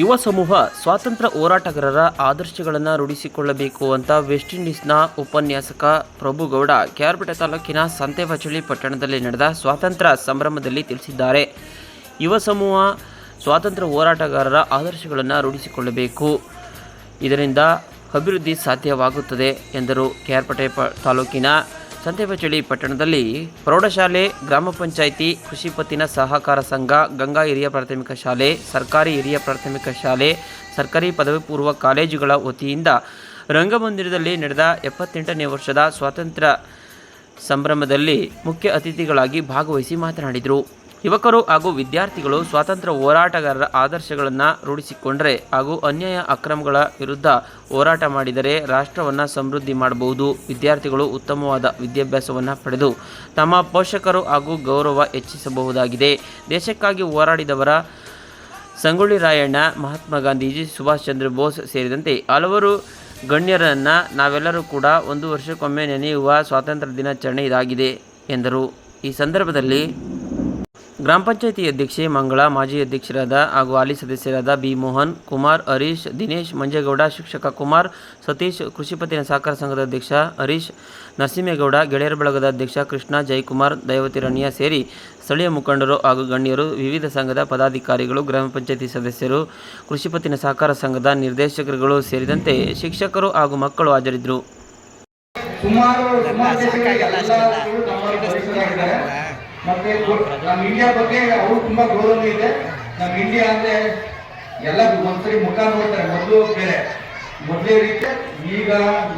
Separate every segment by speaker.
Speaker 1: ಯುವ ಸಮೂಹ ಸ್ವಾತಂತ್ರ್ಯ ಹೋರಾಟಗಾರರ ಆದರ್ಶಗಳನ್ನು ರೂಢಿಸಿಕೊಳ್ಳಬೇಕು ಅಂತ ವೆಸ್ಟ್ ಇಂಡೀಸ್ನ ಉಪನ್ಯಾಸಕ ಪ್ರಭುಗೌಡ ಕ್ಯಾರ್ಪೇಟೆ ತಾಲೂಕಿನ ಸಂತೆಬಚಳಿ ಪಟ್ಟಣದಲ್ಲಿ ನಡೆದ ಸ್ವಾತಂತ್ರ್ಯ ಸಂಭ್ರಮದಲ್ಲಿ ತಿಳಿಸಿದ್ದಾರೆ. ಯುವ ಸಮೂಹ ಸ್ವಾತಂತ್ರ್ಯ ಹೋರಾಟಗಾರರ ಆದರ್ಶಗಳನ್ನು ರೂಢಿಸಿಕೊಳ್ಳಬೇಕು. ಇದರಿಂದ ಅಭಿವೃದ್ಧಿ ಸಾಧ್ಯವಾಗುತ್ತದೆ ಎಂದರು ಕ್ಯಾರ್ಪೇಟೆ ಪ, ತಾಲೂಕಿನ ಸಂತೆಬಚಳಿ ಪಟ್ಟಣದಲ್ಲಿ ಪ್ರೌಢಶಾಲೆ, ಗ್ರಾಮ ಪಂಚಾಯಿತಿ, ಕೃಷಿ ಪತ್ತಿನ ಸಹಕಾರ ಸಂಘ, ಗಂಗಾ ಹಿರಿಯ ಪ್ರಾಥಮಿಕ ಶಾಲೆ, ಸರ್ಕಾರಿ ಹಿರಿಯ ಪ್ರಾಥಮಿಕ ಶಾಲೆ, ಸರ್ಕಾರಿ ಪದವಿ ಪೂರ್ವ ಕಾಲೇಜುಗಳ ವತಿಯಿಂದ ರಂಗಮಂದಿರದಲ್ಲಿ ನಡೆದ ಎಪ್ಪತ್ತೆಂಟನೇ ವರ್ಷದ ಸ್ವಾತಂತ್ರ್ಯ ಸಂಭ್ರಮದಲ್ಲಿ ಮುಖ್ಯ ಅತಿಥಿಗಳಾಗಿ ಭಾಗವಹಿಸಿ ಮಾತನಾಡಿದರು. ಯುವಕರು ಹಾಗೂ ವಿದ್ಯಾರ್ಥಿಗಳು ಸ್ವಾತಂತ್ರ್ಯ ಹೋರಾಟಗಾರರ ಆದರ್ಶಗಳನ್ನು ರೂಢಿಸಿಕೊಂಡರೆ ಹಾಗೂ ಅನ್ಯಾಯ ಅಕ್ರಮಗಳ ವಿರುದ್ಧ ಹೋರಾಟ ಮಾಡಿದರೆ ರಾಷ್ಟ್ರವನ್ನು ಸಮೃದ್ಧಿ ಮಾಡಬಹುದು. ವಿದ್ಯಾರ್ಥಿಗಳು ಉತ್ತಮವಾದ ವಿದ್ಯಾಭ್ಯಾಸವನ್ನು ಪಡೆದು ತಮ್ಮ ಪೋಷಕರು ಹಾಗೂ ಗೌರವ ಹೆಚ್ಚಿಸಬಹುದಾಗಿದೆ. ದೇಶಕ್ಕಾಗಿ ಹೋರಾಡಿದವರ ಸಂಗೊಳ್ಳಿ ರಾಯಣ್ಣ, ಮಹಾತ್ಮ ಗಾಂಧೀಜಿ, ಸುಭಾಷ್ ಚಂದ್ರ ಬೋಸ್ ಸೇರಿದಂತೆ ಹಲವರು ಗಣ್ಯರನ್ನು ನಾವೆಲ್ಲರೂ ಕೂಡ ಒಂದು ವರ್ಷಕ್ಕೊಮ್ಮೆ ನೆನೆಯುವ ಸ್ವಾತಂತ್ರ್ಯ ದಿನಾಚರಣೆ ಇದಾಗಿದೆ ಎಂದರು. ಈ ಸಂದರ್ಭದಲ್ಲಿ ಗ್ರಾಮ ಪಂಚಾಯಿತಿ ಅಧ್ಯಕ್ಷೆ ಮಂಗಳ, ಮಾಜಿ ಅಧ್ಯಕ್ಷರಾದ ಹಾಗೂ ಹಾಲಿ ಸದಸ್ಯರಾದ ಬಿ ಮೋಹನ್, ಕುಮಾರ್, ಹರೀಶ್, ದಿನೇಶ್ ಮಂಜೇಗೌಡ, ಶಿಕ್ಷಕ ಕುಮಾರ್, ಸತೀಶ್, ಕೃಷಿ ಪತ್ತಿನ ಸಹಕಾರ ಸಂಘದ ಅಧ್ಯಕ್ಷ ಹರೀಶ್, ನರಸಿಂಹೇಗೌಡ, ಗೆಳೆಯರ ಬಳಗದ ಅಧ್ಯಕ್ಷ ಕೃಷ್ಣ, ಜಯಕುಮಾರ್, ದೈವತಿ ರಣ್ಯ ಸೇರಿ ಸ್ಥಳೀಯ ಮುಖಂಡರು ಹಾಗೂ ಗಣ್ಯರು, ವಿವಿಧ ಸಂಘದ ಪದಾಧಿಕಾರಿಗಳು, ಗ್ರಾಮ ಪಂಚಾಯಿತಿ ಸದಸ್ಯರು, ಕೃಷಿ ಪತ್ತಿನ ಸಹಕಾರ ಸಂಘದ ನಿರ್ದೇಶಕರುಗಳು ಸೇರಿದಂತೆ ಶಿಕ್ಷಕರು ಹಾಗೂ ಮಕ್ಕಳು ಹಾಜರಿದ್ದರು.
Speaker 2: ಮತ್ತೆ ನಮ್ಮ ಇಂಡಿಯಾ ಬಗ್ಗೆ ಅವರು ತುಂಬಾ ಗೌರವ ಇದೆ. ನಮ್ಮ ಇಂಡಿಯಾ ಅಂದ್ರೆ ಎಲ್ಲ ಒಂದ್ಸರಿ ಮುಖ ನೋಡ್ತಾರೆ, ಮೊದಲು ಬೇರೆ. ಮೊದಲೇ ರೀತಿ ಈಗ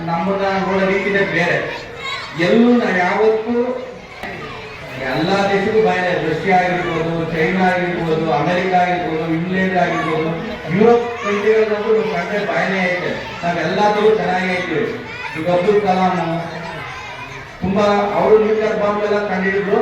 Speaker 2: ನಮ್ಮನ್ನ ನೋಡೋ ರೀತಿನೇ ಬೇರೆ. ಎಲ್ಲೂ ನಾವು ಯಾವತ್ತೂ ಎಲ್ಲ ದೇಶಕ್ಕೂ ಬಾಯಿದೆ ರಷ್ಯಾ ಆಗಿರ್ಬೋದು, ಚೈನಾ ಆಗಿರ್ಬೋದು, ಅಮೆರಿಕ ಆಗಿರ್ಬೋದು, ಇಂಗ್ಲೆಂಡ್ ಆಗಿರ್ಬೋದು, ಯುರೋಪ್ ಕಂಟ್ರಿಗಳಲ್ಲೂ ಕಂಟ್ರಿ ಬಾಯಿನೇ ಐತೆ. ನಾವೆಲ್ಲದೂ ಚೆನ್ನಾಗೇ ಇದ್ದೀವಿ ಈಗ ಅಬ್ದುಲ್ ಕಲಾಂ ತುಂಬಾ ಅವರು ನ್ಯೂಕ್ಲಿಯರ್ ಬಾಂಬ್ ಎಲ್ಲ ಕಂಡಿಡಿದ್ರು.